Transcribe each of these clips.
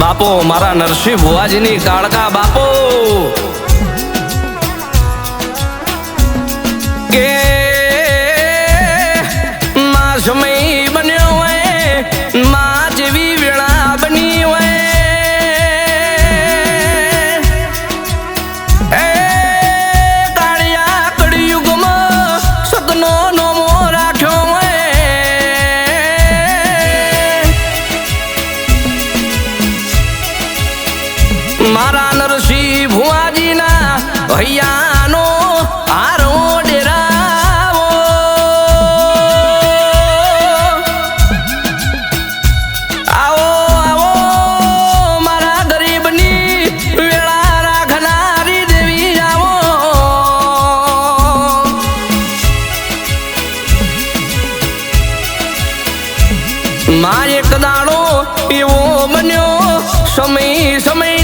બાપો મારા નરસિંહ ભુવાજીની કાળકા બાપો. કે મા સમય બન્યો હોય મા ભૈયાનો હારો ડેરાવો. આવો આવો, મારા ગરીબની વેળા રાખનારી દેવી આવો. મા એક દાડો એવો બન્યો, સમય સમય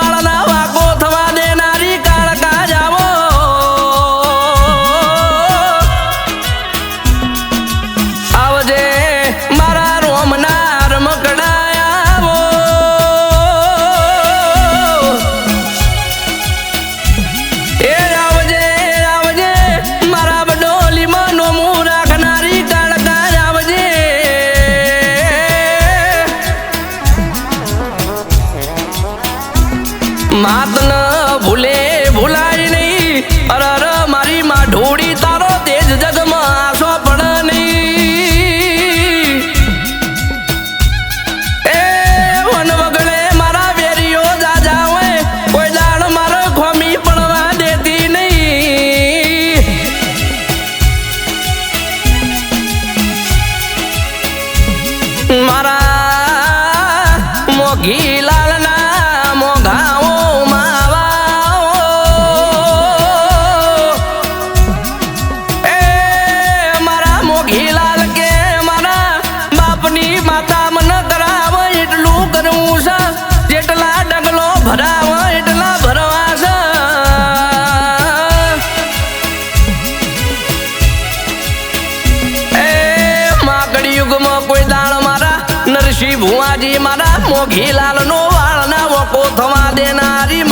માત ન ભૂલે, ભૂલાય નહીં. અર અર, મારી માં ઢોળી, તારો તેજ જગમાં આસો પણ નહીં. એ વન વગડે મારા વેરીઓ જાજા હોય, કોઈ દાણ મારો ખોમી પડવા મારા મોઘીલાલ નો વાળ ના વકો થવા દેનારી